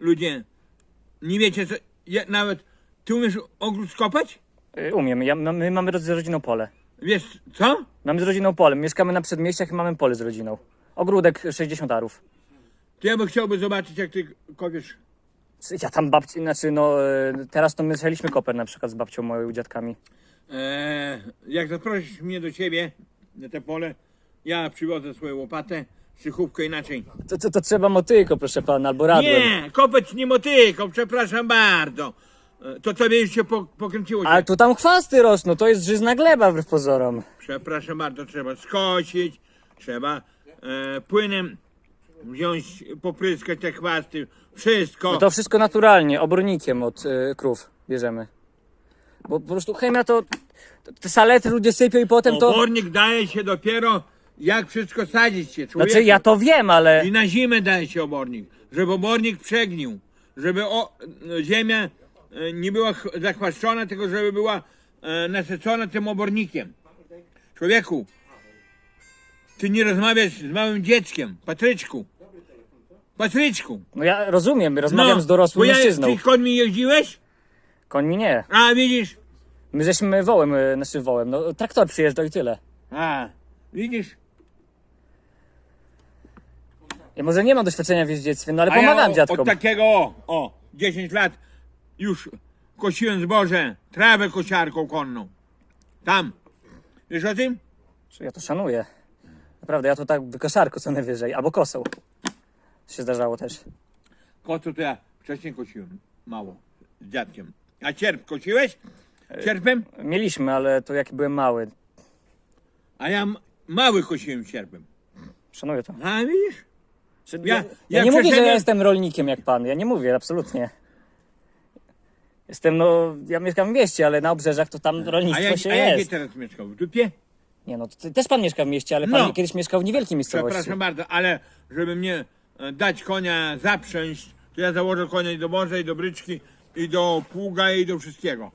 ludzie, nie wiecie co, ja, nawet, ty umiesz ogród skopać? Y, Umiem, ja, my mamy z rodziną pole. Wiesz co? Mamy z rodziną pole. Mieszkamy na przedmieściach i mamy pole z rodziną. Ogródek 60 arów. To ja bym chciałby zobaczyć jak ty kopiesz. Ja tam babci, znaczy no y, teraz to my zjechaliśmy koper na przykład z babcią moją i dziadkami. Eee, jak zaprosisz mnie do ciebie na te pole, ja przywiozę swoją łopatę, szychówkę inaczej. To, to, to trzeba motyko, proszę pana, albo radłem. Nie, kopać nie motyką, przepraszam bardzo. E, To tobie już się po, pokręciło się. Ale tu tam chwasty rosną, to jest żyzna gleba wbrew pozorom. Przepraszam bardzo, trzeba skosić, trzeba e, płynem wziąć, popryskać te chwasty, wszystko. No to wszystko naturalnie, obornikiem od y, krów bierzemy. Bo po prostu chemia to, to te salety ludzie sypią i potem to... Obornik daje się dopiero jak wszystko sadzić się, człowieku. Znaczy ja to wiem, ale... I na zimę daje się obornik, żeby obornik przegnił, żeby o, ziemia e, nie była ch- zachwaszczona, tylko żeby była e, nasycona tym obornikiem. Człowieku, ty nie rozmawiasz z małym dzieckiem, Patryczku. Patryczku. No ja rozumiem, rozmawiam z dorosłym bo ja, mężczyzną. Ty końmi jeździłeś? Końmi nie. A, widzisz? My żeśmy wołem, y, znaczy wołem, no traktor przyjeżdżał i tyle. A, widzisz? Ja może nie mam doświadczenia w jeździectwie, no ale pomagam ja o- dziadkom. Od takiego, o, o, 10 lat już kosiłem zboże, trawę kosiarką konną. Tam. Wiesz o tym? Ja to szanuję. Naprawdę, ja to tak wykoszarko co najwyżej, albo kosą. Się zdarzało też. Kocu to ja wcześniej kosiłem. Mało. Z dziadkiem. A cierp kosiłeś? Cierpem? Mieliśmy, ale to jak byłem mały. A ja m- mały kosiłem cierpem. Szanuję to. A widzisz? Ja- Ja, ja nie mówię, że ja jestem rolnikiem jak pan. Ja nie mówię, absolutnie. Jestem, no, ja mieszkam w mieście, ale na obrzeżach to tam A, rolnictwo jak, się a jakie jest. teraz mieszkał? W dupie? Nie no, ty, też pan mieszka w mieście, ale pan No. kiedyś mieszkał w niewielkiej miejscowości. Przepraszam bardzo, ale żeby mnie e, dać konia zaprzęść, to ja założę konia i do morza, i do bryczki, i do pługa, i do wszystkiego.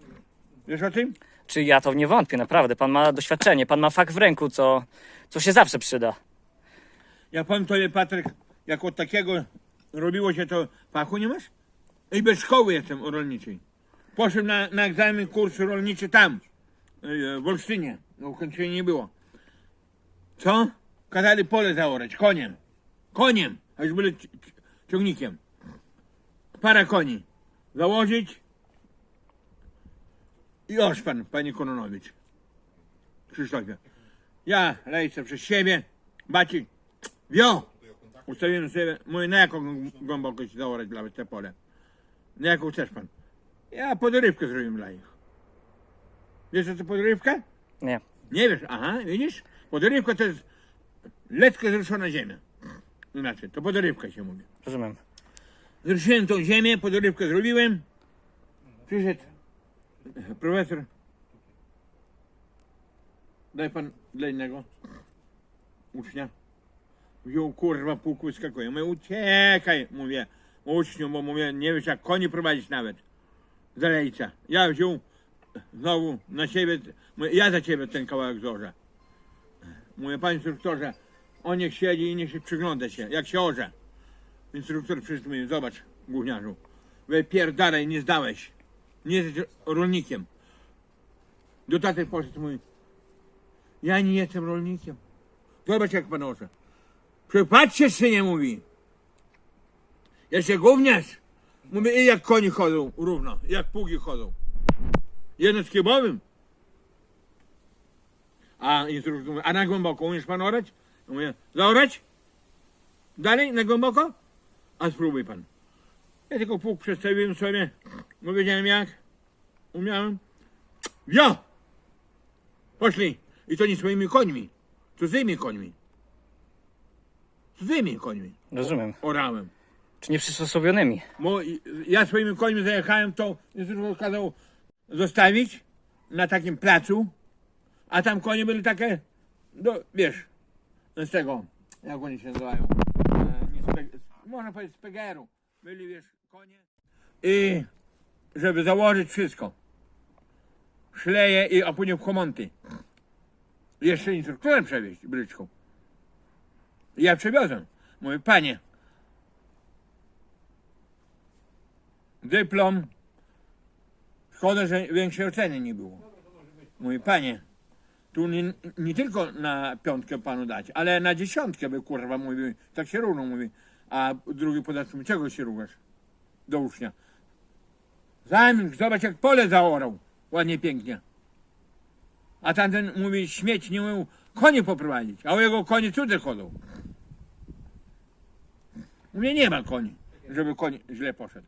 Wiesz o tym? Czy ja to nie wątpię, naprawdę. Pan ma doświadczenie, pan ma fakt w ręku, co, co się zawsze przyda. Ja powiem tobie, Patryk, jak od takiego robiło się to, fachu nie masz? I bez szkoły jestem rolniczej. Poszedłem na, na egzamin kurs rolniczy tam, yy, w Olsztynie. No, ukończenia nie było. Co? Kazali pole zaorać, koniem. Koniem, a już byli ci- ci- ciągnikiem. Para koni. Założyć i oszpan, panie Kononowicz. Krzysztofie. Ja lejce przez siebie, baci, wio! Ustawiłem sobie, mówię, na jaką głębokość zaorać dla te pole? Na jaką chcesz pan? Ja podrywkę zrobiłem dla nich. Wiesz co to podrywka? Nie. Nie wiesz, aha, widzisz? Podrywka to jest letko zruszona ziemia. Inaczej, to podrywka się mówi. Rozumiem. Zruszyłem tą ziemię, podrywkę zrobiłem. Przyszedł profesor. Daj pan dla innego ucznia. Wziął kurwa pół wyskakuje. Mówię, uciekaj, mówię, uczniu, bo mówię, nie wiesz jak koni prowadzić nawet. Za lejca. Ja wziął znowu na siebie, mówię, ja za ciebie ten kawałek złożę. Mówię, panie instruktorze, on niech siedzi i niech się przygląda się, jak się orze. Instruktor przyszedł mówi, zobacz, gówniarzu, wypierdalaj, nie zdałeś. Nie jesteś rolnikiem. Do taty poszedł mówi, ja nie jestem rolnikiem. Zobacz jak pan orze. Przypatrzcie się, nie mówi. Jeszcze gówniarz. Mówi, i jak koni chodzą równo, jak pługi chodzą. Jedno z kiebowym. A instruktor mówi, a na głęboko umiesz pan orać? Ja Mówię, zaorać? Dalej, na głęboko? A spróbuj pan. Ja tylko pług przestawiłem sobie, bo wiedziałem jak. Umiałem. Wio! Poszli. I to nie swoimi końmi. Cudzymi końmi. Cudzymi końmi. Rozumiem. Orałem. Czy nieprzysposobionymi? Bo i- ja swoimi końmi zajechałem, to instruktor kazał zostawić na takim placu, a tam konie były takie, no wiesz, z tego, jak oni się nazywają, e, nie z Pe- można powiedzieć z Pegeru, byli wiesz, konie. I żeby założyć wszystko, szleje, i, a później w homonty. Jeszcze instruktorem przewieźć bryczką. Ja przewiozłem. Mówię, panie, dyplom. Szkoda, że większej oceny nie było. Mówi, panie, tu nie, nie tylko na piątkę panu dać, ale na dziesiątkę by kurwa mówi, tak się równo mówi. A drugi podatnik czego się równasz do ucznia? Zajmij, zobacz jak pole zaorał. Ładnie, pięknie. A tamten mówi, śmieć nie umiał konie poprowadzić, a u jego konie cudze chodzą. Mnie nie ma koni, żeby koń źle poszedł.